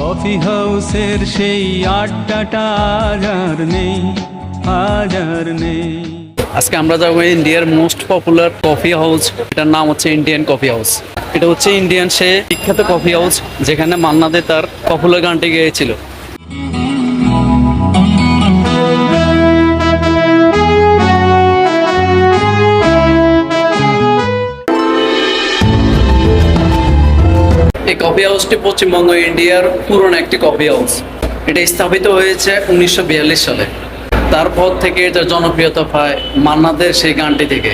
Coffee হাউসের সেই আড্ডাটা আজ আর নেই, আজ আর নেই। আজকে আমরা যাব ইন্ডিয়ার মোস্ট পপুলার কফি হাউস এটার নাম হচ্ছে ইন্ডিয়ান কফি হাউস এটা হচ্ছে ইন্ডিয়ান সে বিখ্যাত কফি হাউস যেখানে মান্না দে তার পপুলার গানটি গেয়েছিল। কফি হাউসটি পশ্চিমবঙ্গ, ইন্ডিয়ার পুরনো একটি কফি হাউস। এটা স্থাপিত হয়েছে উনিশশো বিয়াল্লিশ সালে। তারপর থেকে এটা জনপ্রিয়তা পায় মান্নাদের সেই গানটি থেকে।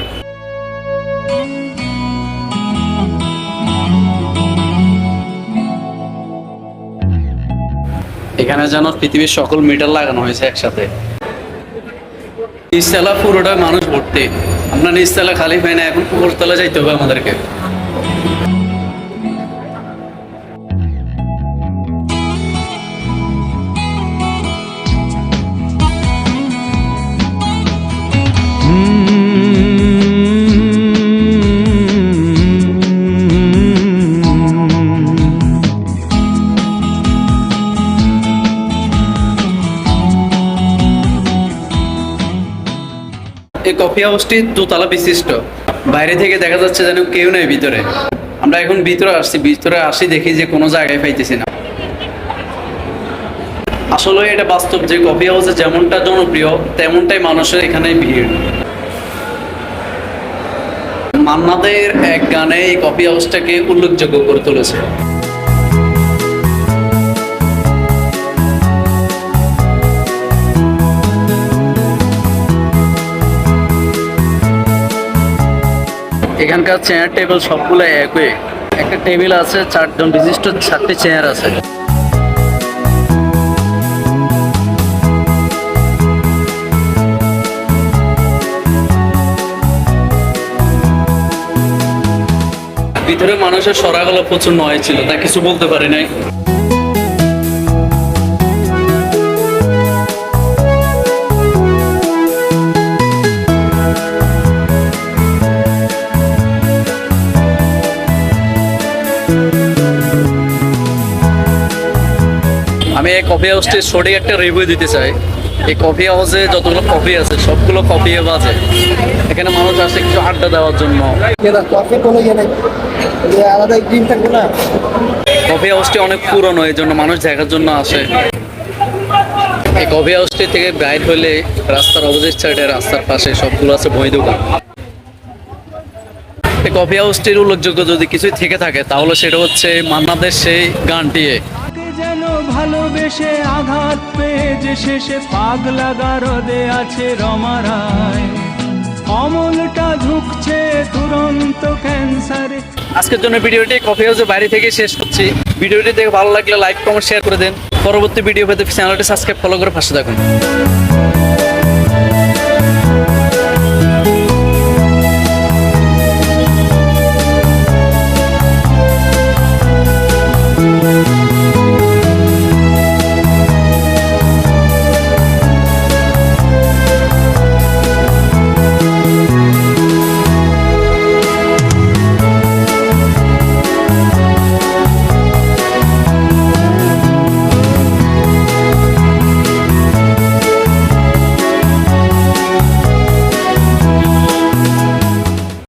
এখানে যেন পৃথিবীর সকল মিটার লাগানো হয়েছে একসাথে। নিচতলা পুরোটা মানুষ ভর্তি। আপনার নিচতলা খালি পায় না, এখন উপরতলা যাইতে হবে আমাদেরকে। এই কফি হাউসটি দোতলা বিশিষ্ট। বাইরে থেকে দেখা যাচ্ছে যেন কেউ নেই ভিতরে। আমরা এখন ভিতরে আসছি, ভিতরে আসি দেখি যে কোনো জায়গায় পাইতেছি না। আসলে এটা বাস্তব যে কফি হাউসে যেমনটা জনপ্রিয়, তেমনটাই মানুষের এখানে ভিড়। মান্নাদের এক গানে এই কফি হাউসটাকে উল্লেখযোগ্য করে তুলেছে। এখানকার চেয়ার টেবিল সবগুলো একই। একটা টেবিল আছে, চারজন বিশিষ্ট চারটি চেয়ার আছে। ভিতরে মানুষের সরাগুলো প্রচুর নয় ছিল, তা কিছু বলতে পারি নাই। আমি এই কফি হাউসটির সঠিক একটা রিভিউ দিতে চাই। এই কফি হাউসে যতগুলো কফি আছে সবগুলো কফি বাজে। এখানে মানুষ আসে কিছু আড্ডা দেওয়ার জন্য। কফি কোনো ইয়ে নেই আলাদা গ্রিন থাকবে না কফি হাউসটি অনেক পুরনো এই জন্য মানুষ দেখার জন্য আসে। এই কফি হাউসটি থেকে বাইর হলে রাস্তার অপোজিট সাইডে রাস্তার পাশে সবগুলো আছে বই দোকান। এই কফি হাউসটির উল্লেখযোগ্য যদি কিছুই থেকে থাকে তাহলে সেটা হচ্ছে মান্নাদের সেই গানটি ভালোবেসে আঘাত পেয়ে যে শেষে পাগলা গারদে আছে রমারায় অমলটা ঢুকছে তুরন্ত ক্যান্সারে। আজকের জন্য ভিডিওটি কফি হাউসে বাইরে থেকে শেষ করছি। ভিডিওটি দেখে ভালো লাগলে লাইক, কমেন্ট শেয়ার করে দেন। পরবর্তী ভিডিও পেতে চ্যানেলটি সাবস্ক্রাইব ফলো করে পাশে থাকুন।